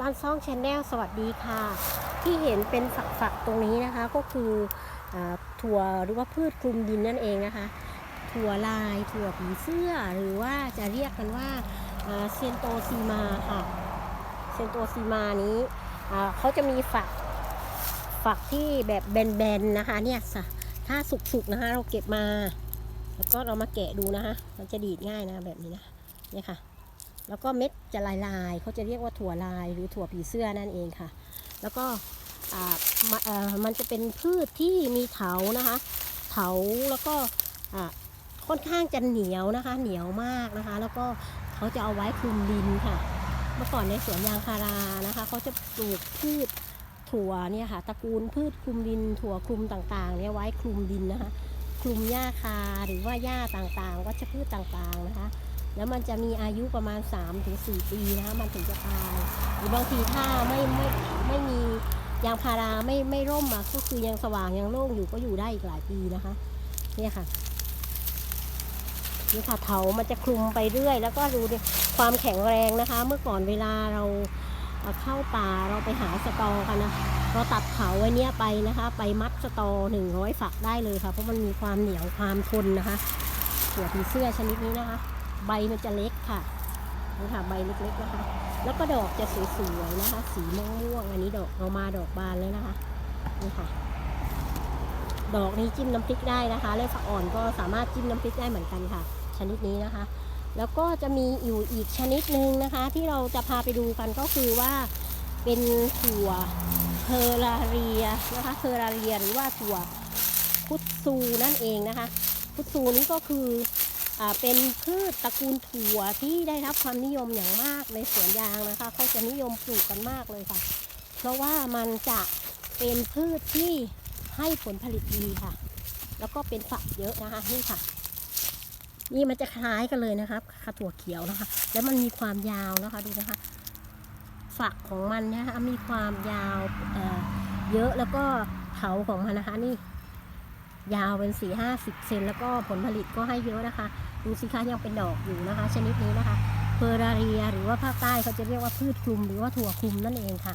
บ้านซ่องชนแนลสวัสดีค่ะ ที่เห็นเป็นฝักๆตรงนี้นะคะก็คืออถั่วหรือว่าพืชคลุมดินนั่นเองนะคะ ถั่วลายถั่วผีเสื้อหรือว่าจะเรียกกันว่าเซนโตซีมาค่ะเซนโตซีมานี้เขาจะมีฝักฝักที่แบบแบนๆนะคะเนี่ยสะถ้าสุกๆนะคะเราเก็บมา แล้วก็เรามาแกะดูนะคะมันจะดีดง่ายนะแบบนี้นะเนี่ยค่ะ แล้วก็เม็ดจะลายลายๆเขาจะเรียกว่าถั่วลายหรือถั่วผีเสื้อนั่นเองค่ะ แล้วก็ม,มันจะเป็นพืชที่มีเถานะคะ เถาแล้วก็ค่อนข้างจะเหนียวนะคะ เหนียวมากนะคะ แล้วก็เขาจะเอาไว้คลุมดินค่ะ เมื่อก่อนในสวนยางพารานะคะเขาจะปลูกพืชถั่วเนี่ยค่ะตระกูลพืชคลุมดิน ถั่วคลุมต่างๆเนี่ยไว้คลุมดินนะคะ คลุมหญ้าคาหรือว่าหญ้าต่างๆ วัชพืชต่างๆนะคะ แล้วมันจะมีอายุประมาณ 3-4 ปีนะคะมันถึงจะตายหรือบางทีถ้าไม่ไม่ไม่มียางพาราไม่ไม่ร่มอะก็คือยังสว่างยังโล่งอยู่ก็อยู่ได้อีกหลายปีนะคะ เนี่ยค่ะนี่ค่ะเถามันจะคลุมไปเรื่อย แล้วก็ดูความแข็งแรงนะคะ เมื่อก่อนเวลาเราเอ่อเข้าป่าเราไปหาสตอกันนะ เราตัดเถาไว้เนี้ยไปนะคะ ไปมัดสตอหนึ่งร้อยฝักได้เลยค่ะ เพราะมันมีความเหนียวความทนนะคะถั่วผีเสื้อชนิดนี้นะคะ ใบมันจะเล็กค่ะนี่ค่ะใบเล็กๆนะคะ แล้วก็ดอกจะสวยๆนะคะ สีม่วงๆอันนี้ดอกเอามาดอกบานเลยนะคะนี่ค่ะ ดอกนี้จิ้มน้ำพริกได้นะคะเลือดฝักอ่อนก็สามารถจิ้มน้ำพริกได้เหมือนกันค่ะ ชนิดนี้นะคะ แล้วก็จะมีอยู่อีกชนิดหนึ่งนะคะ ที่เราจะพาไปดูกันก็คือว่าเป็นถั่ว เพอราเรียนะคะเพอราเรียหรือว่าถั่วพุทซูนั่นเองนะคะ พุทซูนี้ก็คืออเป็นพืชตระกูลถั่วที่ได้รับความนิยมอย่างมากในสวนยางนะคะเขาจะนิยมปลูกกันมากเลยค่ะ เพราะว่ามันจะเป็นพืชที่ให้ผลผลิตดีค่ะ แล้วก็เป็นฝักเยอะนะคะนี่ค่ะ นี่มันจะคล้ายกันเลยนะครับค่ะถั่วเขียวนะคะ แล้วมันมีความยาวนะคะดูนะคะ ฝักของมันนะคะมีความยาวเเยอะแล้วก็เถาของมันนะคะนี่ ยาวเป็นสี่ห้าสิบเซนแล้วก็ผลผลิตก็ให้เยอะนะคะ ดูสิคะยังเป็นดอกอยู่นะคะ ชนิดนี้นะคะเพอราเรียหรือว่าภาคใต้เขาจะเรียกว่าพืชคลุมหรือว่าถั่วคลุมนั่นเองค่ะ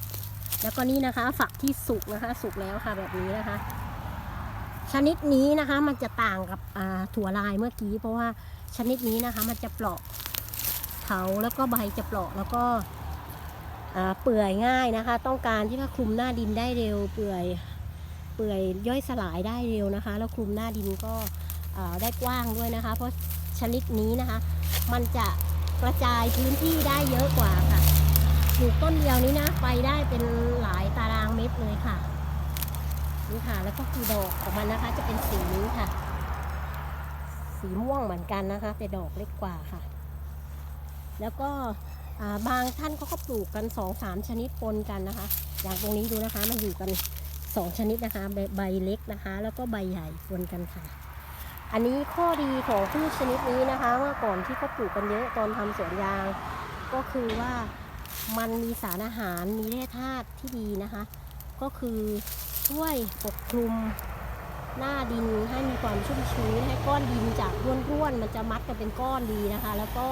แล้วก็นี่นะคะ ฝักที่สุกนะคะ สุกแล้วค่ะแบบนี้นะคะ ชนิดนี้นะคะมันจะต่างกับถั่วลายเมื่อกี้ เพราะว่าชนิดนี้นะคะมันจะเปราะเถาแล้วก็ใบจะเปราะแล้วก็ เปื่อยง่ายนะคะ ต้องการที่จะคลุมหน้าดินได้เร็ว เปื่อยเปื่อยย่อยสลายได้เร็วนะคะ แล้วคลุมหน้าดินก็ได้กว้างด้วยนะคะ เพราะชนิดนี้นะคะ มันจะกระจายพื้นที่ได้เยอะกว่าค่ะปลูกต้นเดียวนี้นะไปได้เป็นหลายตารางเมตรเลยค่ะนี่ค่ะแล้วก็คือดอกของมันนะคะ จะเป็นสีนี้ค่ะ สีม่วงเหมือนกันนะคะ แต่ดอกเล็กกว่าค่ะ แล้วก็ บางท่านเขาก็ปลูกกันสองสามชนิดปนกันนะคะ อย่างตรงนี้ดูนะคะมันอยู่กันสองชนิดนะคะใบใบเล็กนะคะ แล้วก็ใบใหญ่ปนกันค่ะ อันนี้ข้อดีของพืชชนิดนี้นะคะเมื่อก่อนที่เขาปลูกกันเยอะตอนทำสวนยาง ก็คือว่ามันมีสารอาหารมีแร่ธาตุที่ดีนะคะ ก็คือช่วยปกคลุมหน้าดินให้มีความชุ่มชื้นให้ก้อนดินจากร่วนๆมันจะมัดกันเป็นก้อนดีนะคะ แล้วก็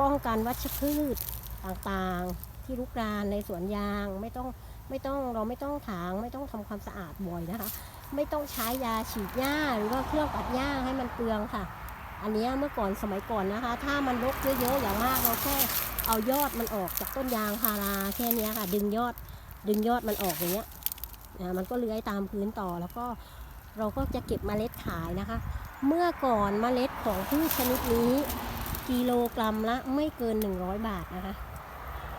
ป้องกันวัชพืชต่างๆ ที่รุกรานในสวนยางไม่ต้องไม่ต้องเราไม่ต้องถางไม่ต้องทำความสะอาดบ่อยนะคะ ไม่ต้องใช้ยาฉีดหญ้าหรือว่าเครื่องตัดหญ้าให้มันเปลืองค่ะ อันนี้เมื่อก่อนสมัยก่อนนะคะ ถ้ามันรกเยอะๆอย่างมากเราแค่เอายอดมันออกจากต้นยางพาราแค่นี้ค่ะ ดึงยอดดึงยอดมันออกอย่างเงี้ยอ่ามันก็เลื้อยตามพื้นต่อแล้วก็เราก็จะเก็บเมล็ดขายนะคะ เมื่อก่อนเมล็ดของพืชชนิดนี้ กิโลกรัมละไม่เกิน 100 บาทนะคะ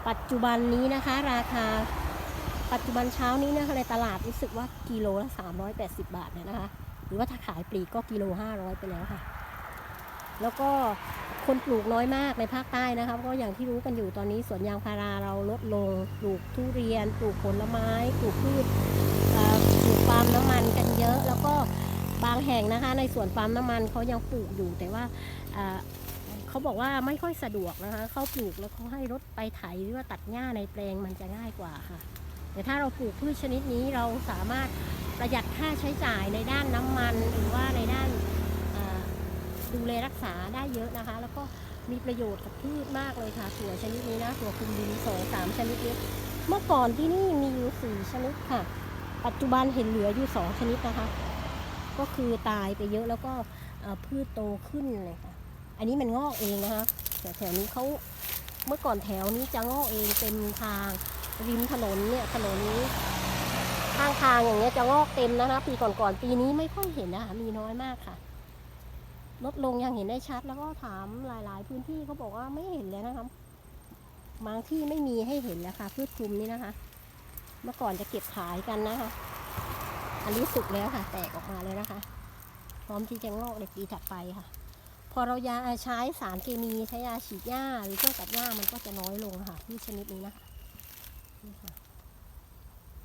ปัจจุบันนี้นะคะราคาปัจจุบันเช้านี้นะคะในตลาดรู้สึกว่ากิโลละ 380 บาทเลยนะคะ หรือว่าถ้าขายปลีกก็กิโล 500 ไปแล้วค่ะ แล้วก็คนปลูกน้อยมากในภาคใต้นะคะเพราะอย่างที่รู้กันอยู่ตอนนี้สวนยางพาราเราลดลง ปลูกทุเรียน ปลูกผลไม้ ปลูกพืชปลูกปาล์มน้ำมันกันเยอะ แล้วก็บางแห่งนะคะ ในสวนปาล์มน้ำมันเขายังปลูกอยู่แต่ว่า เขาบอกว่าไม่ค่อยสะดวกนะคะเขาปลูกแล้วเขาให้รถไปไถหรือว่าตัดหญ้าในแปลงมันจะง่ายกว่าค่ะ แต่ถ้าเราปลูกพืชชนิดนี้เราสามารถประหยัดค่าใช้จ่ายในด้านน้ำมันหรือว่าในด้านดูแลรักษาได้เยอะนะคะ แล้วก็มีประโยชน์กับพืชมากเลยค่ะถั่วชนิดนี้นะถั่วคุมดินสองสามชนิดนี้เมื่อก่อนที่นี่มีอยู่สี่ชนิดค่ะ ปัจจุบันเห็นเหลืออยู่สองชนิดนะคะ ก็คือตายไปเยอะแล้วก็พืชโตขึ้นเลยค่ะ อันนี้มันงอกเองนะคะแต่แถวนี้เขาเมื่อก่อนแถวนี้จะงอกเองเต็มทางริมถนนเนี่ยถนนนี้ข้างทางอย่างเงี้ยจะงอกเต็มนะคะปีก่อนๆปีนี้ไม่ค่อยเห็นนะคะมีน้อยมากค่ะ ลดลงย่างเห็นได้ชัดแล้วก็ถามหลาย ๆ พื้นที่เขาบอกว่าไม่เห็นเลยนะคะบางที่ไม่มีให้เห็นแล้วค่ะพืชคลุมนี่นะคะ เมื่อก่อนจะเก็บขายกันนะคะ อันนี้สุกแล้วค่ะ แตกออกมาเลยนะคะ พร้อมที่จะงอกในปีถัดไปค่ะ พอเรายาใช้สารเคมีใช้ยาฉีดหญ้าหรือเครื่องตัดหญ้ามันก็จะน้อยลงค่ะที่ชนิดนี้นะคะนี่ค่ะ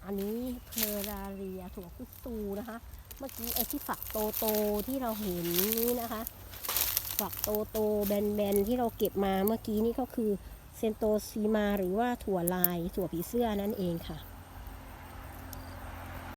อันนี้เพลราเรียถั่วกุซูนะคะ เมื่อกี้ไอ้ที่ฝักโตโตที่เราเห็นนี่นะคะฝักโตโตแบนๆที่เราเก็บมาเมื่อกี้นี่ก็คือเซนโตซีมาหรือว่าถั่วลายถั่วผีเสื้อนั่นเองค่ะ